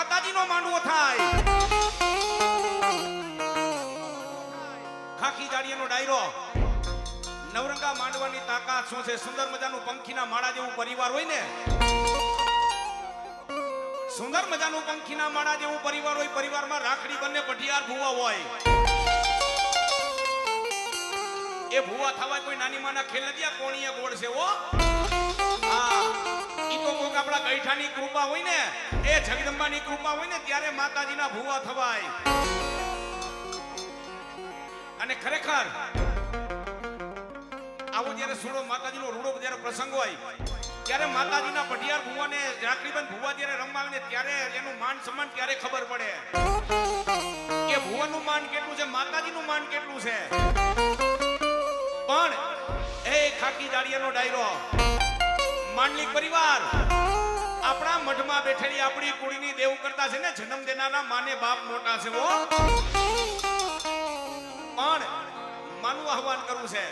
માતાજીનો માંડવો થાય. ખાખી જાડિયાનો ડાયરો. નવરંગા માંડવાની તાકાત શું છે? સુંદર મજાનું પંખીના માળા જેવું પરિવાર હોય ને? સુંદર મજાનું પંખીના માળા જેવું પરિવાર હોય, પરિવારમાં રાખડી બંને પઢિયાર ભૂવા હોય. એ ભૂવા થવાય કોઈ નાની માના ખેલ નથી, આ કોણીએ ગોળ છે ઓ હા. તો કોક આપણા ગઈઠાની કૃપા હોય ને, એ જગદંબાની કૃપા હોય ને, ત્યારે માતાજીના ભૂવા થવાય. અને ખરેખર, આવો જ્યારે સુડો માતાજીનો રૂડો જ્યારે પ્રસંગ હોય, ત્યારે માતાજીના પઢિયાર ભૂવાને રાખડીબંધ ભૂવા જ્યારે રમવા આવે ને, ત્યારે એનું માન સન્માન ત્યારે ખબર પડે? કે ભૂવાનું માન કેટલું છે, માતાજીનું માન કેટલું છે? પણ, એ ખાકી દાડિયાનો ડાયરો. માંડલિક પરિવાર, આપણા મઠમાં બેઠેલી આપણી કુળીની દેવ કરતા છે ને, જન્મ દેનારા માને બાપ મોટા છે હો. પણ માનું આહવાન કરવું છે,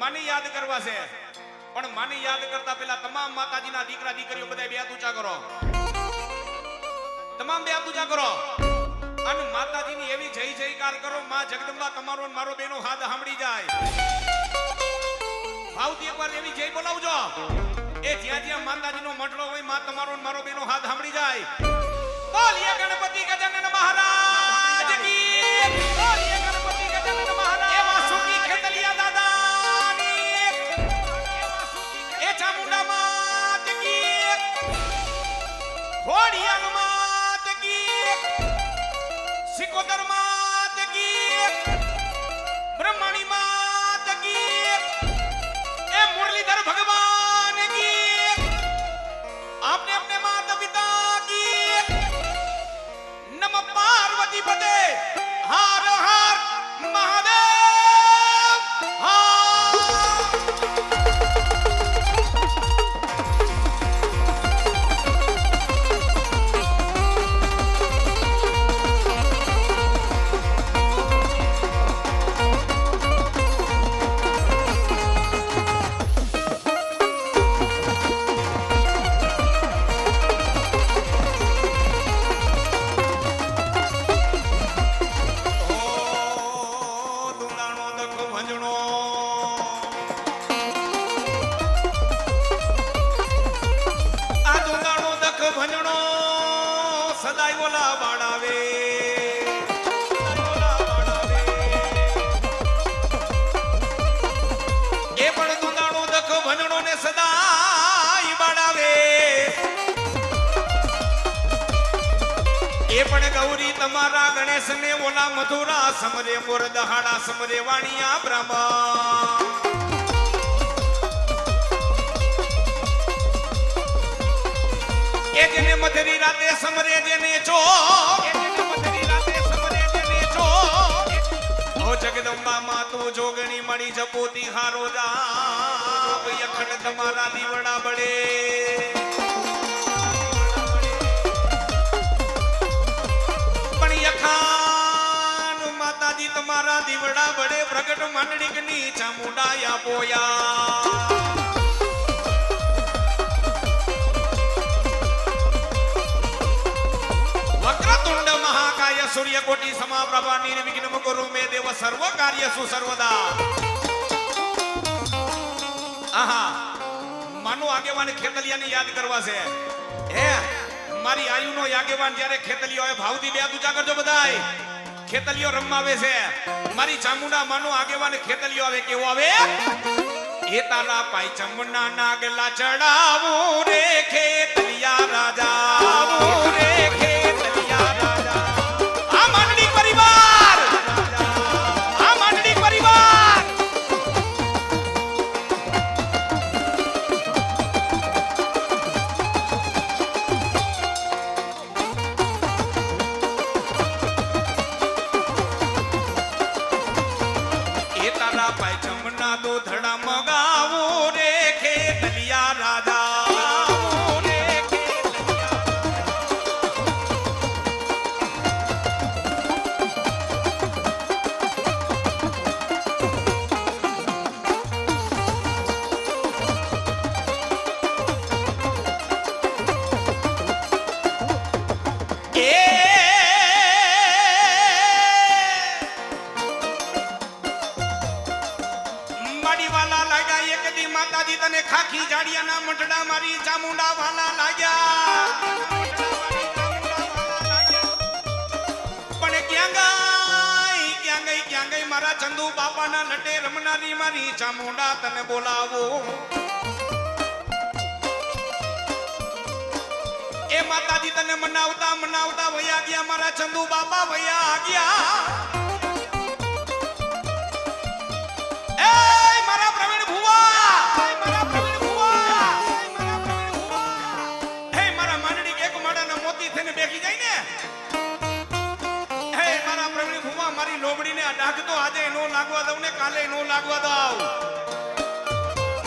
માની યાદ કરવા છે, પણ માની યાદ કરતા પહેલા તમામ માતાજીના દીકરા દીકરીઓ બધા બે ઊંચા કરો. તમામ બે ઊંચા કરો. અને માતાજીની એવી જય જયકાર કરો, માં જગદંબા તમારો મારો બેનો હાથ સાંભળી જાય. ભાવથી એકવાર એવી જય બોલાવજો. માતાજીનો મઠડો હોયમાં તમારો મારો બેનો હાથ સાંભળી જાય. બોલીએ ગણપતિ ગજાનન મહારાજ. એ પણ ગૌરી તમારા ગણેશ ને ઓલા મધુરા સમરે મોર દહાડા સમરે વાણિયા બ્રહ્મા એ જેને મધરી રાતે સમરે જગદંબા માં તું જોગણી મળી જપોતી હારો જા અખંડ તમારા દીવડા બળે તમારા દીવડા બડે પ્રગટ માંડળીકની ચામુંડાયા પોયા. સૂર્યકોટી સમાપ્રભા નિર્વિઘ્નમ કુરુ મે દેવ સર્વ કાર્યસુ સર્વદા. આહા, માનો આગેવાન ખેતલિયાને યાદ કરવા છે. હે, મારી આયુનો આગેવાન જ્યારે ખેતલિયો હોય ભાવથી બે હાથ કરજો બધાય. ખેતલિયો રમવા છે. મારી ચામુંડા માનો આગેવાન ખેતલિયો આવે, કેવો આવે? એ તારા પાઈ ચામુંડા નાગલા ચડાવું રે, ખેતલિયા રાજા રે. তো ধর મારી ચામુંડા લાગ્યા પણ ક્યાં ગઈ ક્યાં ગઈ ક્યાં ગઈ મારા ચંદુ બાપાના લટે રમનારી મારી ચામુંડા તને બોલાવો એ માતાજી તને મનાવતા મનાવતા વયા ગયા મારા ચંદુ બાપા વયા ગયા લાગવા દઉં.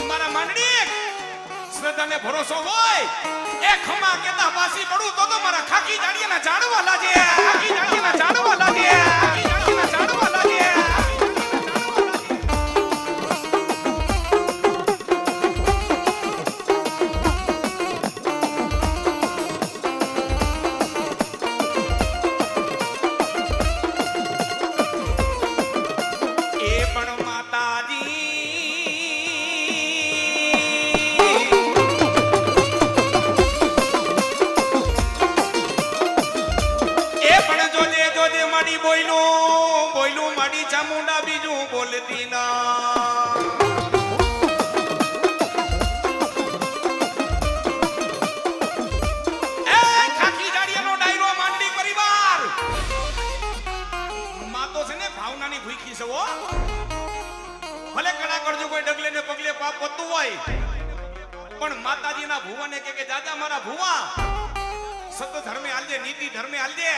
મારા માંડણી શ્રદ્ધાને ભરોસો હોય એ ખમા કેતા છે, હો? ભલે કડા કરજો, કોઈ ડગલે ને પગલે પાપ પતું હોય, પણ માતાજીના ભુવાને કે કે, દાદા, મારા ભુવા, સત ધર્મે હાલજે નીતિ ધર્મે હાલજે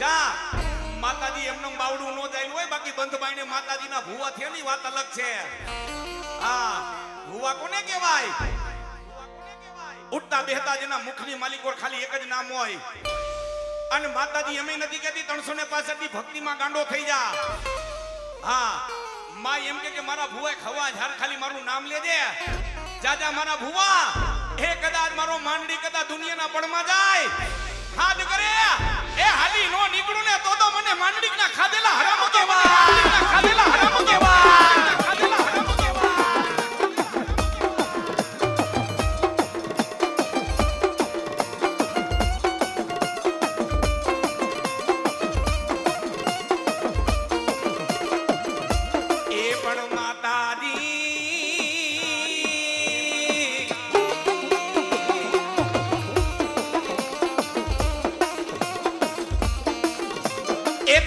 જા. માતાજી એમનું બાવડું નો જાય હોય, બાકી બંધ બાઈને માતાજીના ભુવા થયેલી વાત અલગ છે. હા, ભુવા કોને કહેવાય? ઉઠતા બેહતા જેના મુખની માલિકો ખાલી એક જ નામ હોય. અને માતાજી એમ નથી કહેતી, ત્રણસો ને પાસઠ ભક્તિમાં ગાંડો થઈ જા. હા માં એમ કે મારા ભુવા ખવા ઝાર ખાલી મારું નામ લેજે જાજા મારા ભુવા, એ કદાચ મારો માંડડી કદાચ દુનિયાના પડમાં જાય. ખાદ કરે. એ હાલી નો નીકળું ને તો તો મને માંડીક ના ખાધેલા હરામો કેવા ખાધેલા હરામો કેવા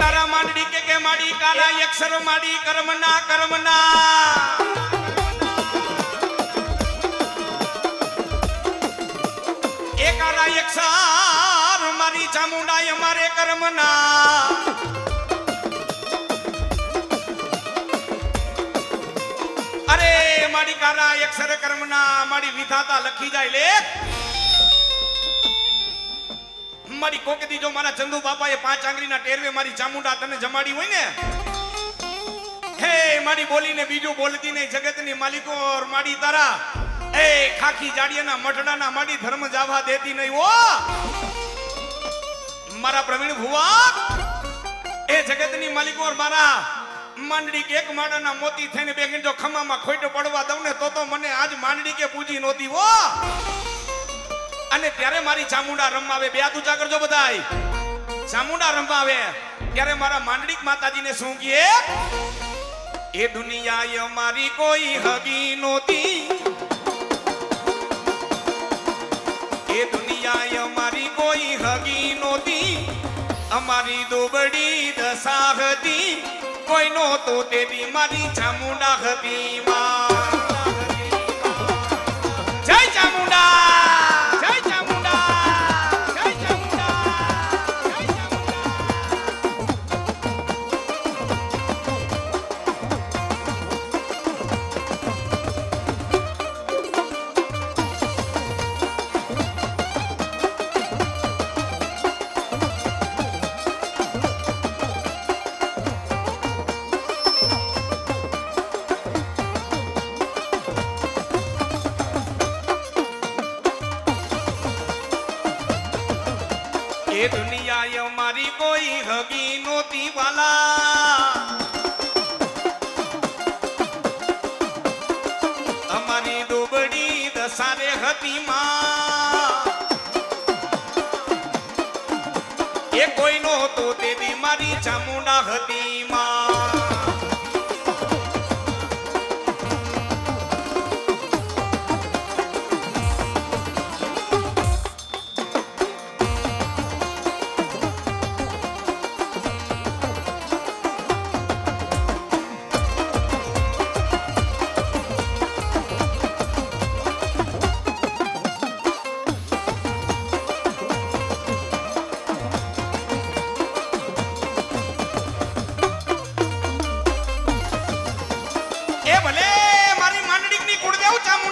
તારા માંડડી કે કે માડી, કાલા અક્ષર માડી, કર્મના કર્મના. એ કાલા અક્ષર મારી ચામુંડા અમારે મારી કાલા અક્ષર કર્મના મારી વિધાતા લખી જાય લે. મારી કોકે દીજો મારા ચંદુ બાપાએ પાંચ આંગળીના ટેરવે મારી ચામુંડા તને જમાડી હોય ને? હે, મારી બોલીને બીજું બોલતી નહીં, જગતની માલિકો માડી તારા. એ ખાખી જાડિયાના મઠડાના માડી ધર્મ જાવા દેતી નહીં ઓ મારા પ્રવીણ ભુવા, એ જગતની માલિકો મારા માંડડી કે એક માળાના મોતી થઈને બેગીને જો ખમામાં ખોટો પડવા દઉં ને તો તો મને આજ માંડડી કે પૂજી નહોતી વો અને ત્યારે મારી ચામુંડા રમાવે. બે હાથ ઊંચા કરજો બધાય. ચામુંડા રમાવે. ત્યારે મારા માંડડીક માતાજીને શું કહે? એ દુનિયાએ અમારી કોઈ હગી નહોતી. એ દુનિયાએ અમારી કોઈ હગી નહોતી. અમારી દોબડી દશા હતી. કોઈ નહોતું તેથી મારી ચામુંડા હતી હતી માં એ હતો તેથી મારી ચામુંડા હતી muita, muita.